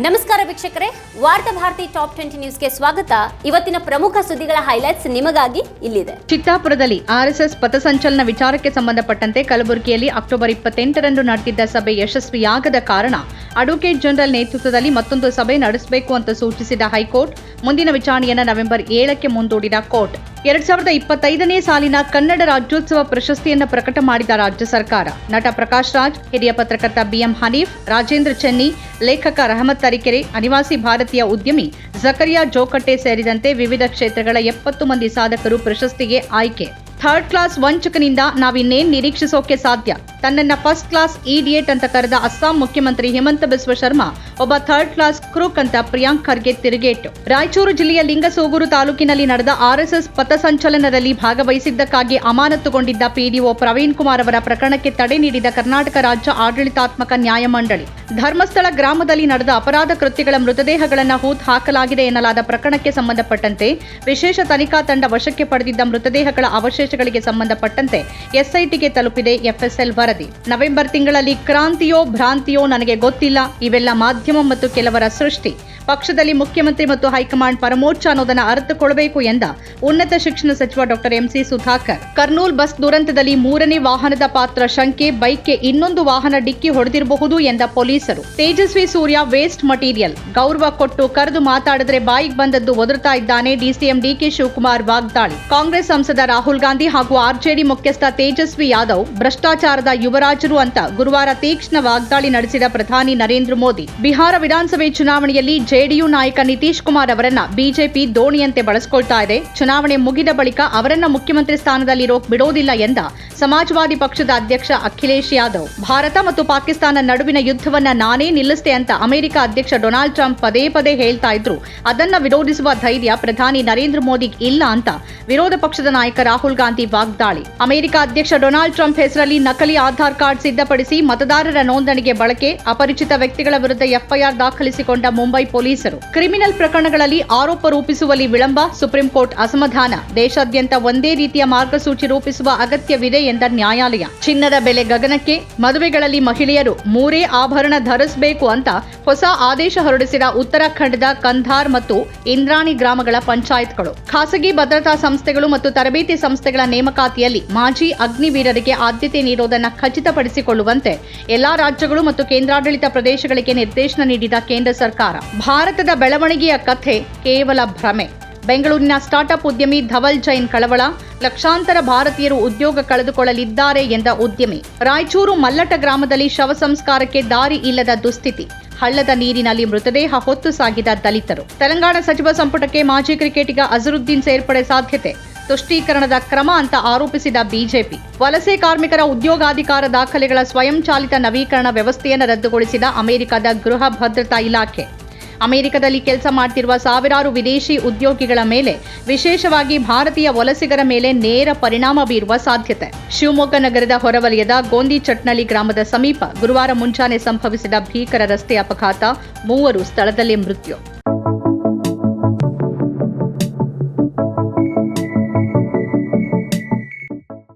ನಮಸ್ಕಾರ ವೀಕ್ಷಕರೇ, ವಾರ್ತಾ ಭಾರತಿ ಟಾಪ್ ಟ್ವೆಂಟಿ ನ್ಯೂಸ್ಗೆ ಸ್ವಾಗತ. ಇವತ್ತಿನ ಪ್ರಮುಖ ಸುದ್ದಿಗಳ ಹೈಲೈಟ್ಸ್ ನಿಮಗಾಗಿ ಇಲ್ಲಿದೆ. ಚಿತ್ತಾಪುರದಲ್ಲಿ ಆರ್ಎಸ್ಎಸ್ ಪಥಸಂಚಲನ ವಿಚಾರಕ್ಕೆ ಸಂಬಂಧಪಟ್ಟಂತೆ ಕಲಬುರಗಿಯಲ್ಲಿ ಅಕ್ಟೋಬರ್ ಇಪ್ಪತ್ತೆಂಟರಂದು ನಡೆದಿದ್ದ ಸಭೆ ಯಶಸ್ವಿಯಾಗದ ಕಾರಣ ಅಡ್ವೊಕೇಟ್ ಜನರಲ್ ನೇತೃತ್ವದಲ್ಲಿ ಮತ್ತೊಂದು ಸಭೆ ನಡೆಸಬೇಕು ಅಂತ ಸೂಚಿಸಿದ ಹೈಕೋರ್ಟ್, ಮುಂದಿನ ವಿಚಾರಣೆಯನ್ನು ನವೆಂಬರ್ ಏಳಕ್ಕೆ ಮುಂದೂಡಿದ ಕೋರ್ಟ್. ಎರಡ್ ಸಾವಿರದ ಇಪ್ಪತ್ತೈದನೇ ಸಾಲಿನ ಕನ್ನಡ ರಾಜ್ಯೋತ್ಸವ ಪ್ರಶಸ್ತಿಯನ್ನು ಪ್ರಕಟ ಮಾಡಿದ ರಾಜ್ಯ ಸರ್ಕಾರ. ನಟ ಪ್ರಕಾಶ್ ರಾಜ್, ಹಿರಿಯ ಪತ್ರಕರ್ತ ಬಿಎಂ ಹನೀಫ್, ರಾಜೇಂದ್ರ ಚೆನ್ನಿ, ಲೇಖಕ ರಹಮತ್ ತರೀಕೆರೆ, ಅನಿವಾಸಿ ಭಾರತೀಯ ಉದ್ಯಮಿ ಜಕರಿಯಾ ಜೋಕಟ್ಟೆ ಸೇರಿದಂತೆ ವಿವಿಧ ಕ್ಷೇತ್ರಗಳ ಎಪ್ಪತ್ತು ಮಂದಿ ಸಾಧಕರು ಪ್ರಶಸ್ತಿಗೆ ಆಯ್ಕೆ. ಥರ್ಡ್ ಕ್ಲಾಸ್ ವಂಚಕನಿಂದ ನಾವಿನ್ನೇನ್ ನಿರೀಕ್ಷಿಸೋಕೆ ಸಾಧ್ಯ? ತನ್ನನ್ನ ಫಸ್ಟ್ ಕ್ಲಾಸ್ ಇಡಿಯೇಟ್ ಅಂತ ಕರೆದ ಅಸ್ಸಾಂ ಮುಖ್ಯಮಂತ್ರಿ ಹಿಮಂತ ಬಿಸ್ವ ಶರ್ಮಾ, ಒಬ್ಬ ಥರ್ಡ್ ಕ್ಲಾಸ್ ಕ್ರೂಕ್ ಅಂತ ಪ್ರಿಯಾಂಕ್ ಖರ್ಗೆ ತಿರುಗೇಟು. ರಾಯಚೂರು ಜಿಲ್ಲೆಯ ಲಿಂಗಸೂಗೂರು ತಾಲೂಕಿನಲ್ಲಿ ನಡೆದ ಆರ್ಎಸ್ಎಸ್ ಪಥಸಂಚಲನದಲ್ಲಿ ಭಾಗವಹಿಸಿದ್ದಕ್ಕಾಗಿ ಅಮಾನತುಗೊಂಡಿದ್ದ ಪಿಡಿಒ ಪ್ರವೀಣ್ ಕುಮಾರ್ ಅವರ ಪ್ರಕರಣಕ್ಕೆ ತಡೆ ನೀಡಿದ ಕರ್ನಾಟಕ ರಾಜ್ಯ ಆಡಳಿತಾತ್ಮಕ ನ್ಯಾಯಮಂಡಳಿ ಧರ್ಮಸ್ಥಳ ಗ್ರಾಮದಲ್ಲಿ ನಡೆದ ಅಪರಾಧ ಕೃತ್ಯಗಳ ಮೃತದೇಹಗಳನ್ನು ಹೂತ್ ಹಾಕಲಾಗಿದೆ ಎನ್ನಲಾದ ಪ್ರಕರಣಕ್ಕೆ ಸಂಬಂಧಪಟ್ಟಂತೆ ವಿಶೇಷ ತನಿಖಾ ತಂಡ ವಶಕ್ಕೆ ಪಡೆದಿದ್ದ ಮೃತದೇಹಗಳ ಅವಶೇಷಗಳಿಗೆ ಸಂಬಂಧಪಟ್ಟಂತೆ ಎಸ್ಐಟಿಗೆ ತಲುಪಿದೆ ಎಫ್ಎಸ್ಎಲ್ ವರದಿ. ನವೆಂಬರ್ ತಿಂಗಳಲ್ಲಿ ಕ್ರಾಂತಿಯೋ ಭ್ರಾಂತಿಯೋ ನನಗೆ ಗೊತ್ತಿಲ್ಲ. ಇವೆಲ್ಲ ಮಾಧ್ಯಮ ಮತ್ತು ಕೆಲವರ ಸೃಷ್ಟಿ. ಪಕ್ಷದಲ್ಲಿ ಮುಖ್ಯಮಂತ್ರಿ ಮತ್ತು ಹೈಕಮಾಂಡ್ ಪರಮೋಚ್ಚ ಅನ್ನೋದನ್ನ ಅರ್ಥಕೊಳ್ಬೇಕು ಎಂದ ಉನ್ನತ ಶಿಕ್ಷಣ ಸಚಿವ doctor MC Sudhakar. Kurnool bus ದುರಂತದಲ್ಲಿ ಮೂರನೇ ವಾಹನದ ಪಾತ್ರ ಶಂಕೆ, ಬೈಕ್ಗೆ ಇನ್ನೊಂದು ವಾಹನ ಡಿಕ್ಕಿ ಹೊಡೆದಿರಬಹುದು ಎಂದ ಪೊಲೀಸರು. Tejasvi Surya waste material. ಗೌರವ ಕೊಟ್ಟು ಕರೆದು ಮಾತಾಡಿದ್ರೆ ಬಾಯಿಗೆ ಬಂದದ್ದು ಒದರ್ತಾ ಇದ್ದಾನೆ ಡಿಸಿಎಂ ಡಿಕೆ ಶಿವಕುಮಾರ್ ವಾಗ್ದಾಳಿ. ಕಾಂಗ್ರೆಸ್ ಸಂಸದ ರಾಹುಲ್ ಗಾಂಧಿ ಹಾಗೂ ಆರ್ಜೆಡಿ ಮುಖ್ಯಸ್ಥ ತೇಜಸ್ವಿ ಯಾದವ್, ಭ್ರಷ್ಟಾಚಾರದ ಯುವರಾಜರು ಅಂತ ಗುರುವಾರ ತೀಕ್ಷ್ಣ ವಾಗ್ದಾಳಿ ನಡೆಸಿದ ಪ್ರಧಾನಿ ನರೇಂದ್ರ ಮೋದಿ. ಬಿಹಾರ ವಿಧಾನಸಭೆ ಚುನಾವಣೆಯಲ್ಲಿ ಜೆಡಿಯು ನಾಯಕ ನಿತೀಶ್ ಕುಮಾರ್ ಅವರನ್ನ ಬಿಜೆಪಿ ದೋಣಿಯಂತೆ ಬಳಸಿಕೊಳ್ತಾ ಇದೆ. ಚುನಾವಣೆ ಮುಗಿದ ಬಳಿಕ ಅವರನ್ನ ಮುಖ್ಯಮಂತ್ರಿ ಸ್ಥಾನದಲ್ಲಿರೋಕ್ ಬಿಡೋದಿಲ್ಲ ಎಂದ ಸಮಾಜವಾದಿ ಪಕ್ಷದ ಅಧ್ಯಕ್ಷ ಅಖಿಲೇಶ್ ಯಾದವ್. ಭಾರತ ಮತ್ತು ಪಾಕಿಸ್ತಾನ ನಡುವಿನ ಯುದ್ಧವನ್ನ ನಾನೇ ನಿಲ್ಲಿಸ್ತೆ ಅಂತ ಅಮೆರಿಕ ಅಧ್ಯಕ್ಷ ಡೊನಾಲ್ಡ್ ಟ್ರಂಪ್ ಪದೇ ಪದೇ ಹೇಳ್ತಾ ಇದ್ರು. ಅದನ್ನ ವಿರೋಧಿಸುವ ಧೈರ್ಯ ಪ್ರಧಾನಿ ನರೇಂದ್ರ ಮೋದಿ ಇಲ್ಲ ಅಂತ ವಿರೋಧ ಪಕ್ಷದ ನಾಯಕ ರಾಹುಲ್ ಗಾಂಧಿ ವಾಗ್ದಾಳಿ. ಅಮೆರಿಕ ಅಧ್ಯಕ್ಷ ಡೊನಾಲ್ಡ್ ಟ್ರಂಪ್ ಹೆಸರಲ್ಲಿ ನಕಲಿ ಆಧಾರ್ ಕಾರ್ಡ್ ಸಿದ್ಧಪಡಿಸಿ ಮತದಾರರ ನೋಂದಣಿಗೆ ಬಳಕೆ, ಅಪರಿಚಿತ ವ್ಯಕ್ತಿಗಳ ವಿರುದ್ಧ ಎಫ್ಐಆರ್ ದಾಖಲಿಸಿಕೊಂಡ ಮುಂಬೈ ಪೊಲೀಸರು. ಕ್ರಿಮಿನಲ್ ಪ್ರಕರಣಗಳಲ್ಲಿ ಆರೋಪ ರೂಪಿಸುವಲ್ಲಿ ವಿಳಂಬ, ಸುಪ್ರೀಂ ಕೋರ್ಟ್ ಅಸಮಾಧಾನ. ದೇಶಾದ್ಯಂತ ಒಂದೇ ರೀತಿಯ ಮಾರ್ಗಸೂಚಿ ರೂಪಿಸುವ ಅಗತ್ಯವಿದೆ ಎಂದ ನ್ಯಾಯಾಲಯ. ಚಿನ್ನದ ಬೆಲೆ ಗಗನಕ್ಕೆ, ಮದುವೆಗಳಲ್ಲಿ ಮಹಿಳೆಯರು ಮೂರೇ ಆಭರಣ ಧರಿಸಬೇಕು ಅಂತ ಹೊಸ ಆದೇಶ ಹೊರಡಿಸಿದ ಉತ್ತರಾಖಂಡದ ಕಂಧಾರ್ ಮತ್ತು ಇಂದ್ರಾಣಿ ಗ್ರಾಮಗಳ ಪಂಚಾಯತ್ಗಳು. ಖಾಸಗಿ ಭದ್ರತಾ ಸಂಸ್ಥೆಗಳು ಮತ್ತು ತರಬೇತಿ ಸಂಸ್ಥೆಗಳ ನೇಮಕಾತಿಯಲ್ಲಿ ಮಾಜಿ ಅಗ್ನಿವೀರರಿಗೆ ಆದ್ಯತೆ ನೀಡುವುದನ್ನು ಖಚಿತಪಡಿಸಿಕೊಳ್ಳುವಂತೆ ಎಲ್ಲಾ ರಾಜ್ಯಗಳು ಮತ್ತು ಕೇಂದ್ರಾಡಳಿತ ಪ್ರದೇಶಗಳಿಗೆ ನಿರ್ದೇಶನ ನೀಡಿದ ಕೇಂದ್ರ ಸರ್ಕಾರ. ಭಾರತದ ಬೆಳವಣಿಗೆಯ ಕಥೆ ಕೇವಲ ಭ್ರಮೆ. ಬೆಂಗಳೂರಿನ ಸ್ಟಾರ್ಟ್ಅಪ್ ಉದ್ಯಮಿ ಧವಲ್ ಜೈನ್ ಕಳವಳ, ಲಕ್ಷಾಂತರ ಭಾರತೀಯರು ಉದ್ಯೋಗ ಕಳೆದುಕೊಳ್ಳಲಿದ್ದಾರೆ ಎಂದ ಉದ್ಯಮಿ. ರಾಯಚೂರು ಮಲ್ಲಟ ಗ್ರಾಮದಲ್ಲಿ ಶವ ಸಂಸ್ಕಾರಕ್ಕೆ ದಾರಿ ಇಲ್ಲದ ದುಸ್ಥಿತಿ. ಹಳ್ಳದ ನೀರಿನಲ್ಲಿ ಮೃತದೇಹ ಹೊತ್ತು ಸಾಗಿದ ದಲಿತರು. ತೆಲಂಗಾಣ ಸಚಿವ ಸಂಪುಟಕ್ಕೆ ಮಾಜಿ ಕ್ರಿಕೆಟಿಗ ಅಜರುದ್ದೀನ್ ಸೇರ್ಪಡೆ ಸಾಧ್ಯತೆ. ತುಷ್ಟೀಕರಣದ ಕ್ರಮ ಅಂತ ಆರೋಪಿಸಿದ ಬಿಜೆಪಿ. ವಲಸೆ ಕಾರ್ಮಿಕರ ಉದ್ಯೋಗಾಧಿಕಾರ ದಾಖಲೆಗಳ ಸ್ವಯಂಚಾಲಿತ ನವೀಕರಣ ವ್ಯವಸ್ಥೆಯನ್ನು ರದ್ದುಗೊಳಿಸಿದ ಅಮೆರಿಕದ ಗೃಹ ಭದ್ರತಾ ಇಲಾಖೆ. ಅಮೆರಿಕದಲ್ಲಿ ಕೆಲಸ ಮಾಡ್ತಿರುವ ಸಾವಿರಾರು ವಿದೇಶಿ ಉದ್ಯೋಗಿಗಳ ಮೇಲೆ ವಿಶೇಷವಾಗಿ ಭಾರತೀಯ ವಲಸಿಗರ ಮೇಲೆ ನೇರ ಪರಿಣಾಮ ಬೀರುವ ಸಾಧ್ಯತೆ. ಶಿವಮೊಗ್ಗ ನಗರದ ಹೊರವಲಯದ ಗೋಂದಿ ಚಟ್ನಳ್ಳಿ ಗ್ರಾಮದ ಸಮೀಪ ಗುರುವಾರ ಮುಂಜಾನೆ ಸಂಭವಿಸಿದ ಭೀಕರ ರಸ್ತೆ ಅಪಘಾತ. ಮೂವರು ಸ್ಥಳದಲ್ಲೇ ಮೃತ್ಯು.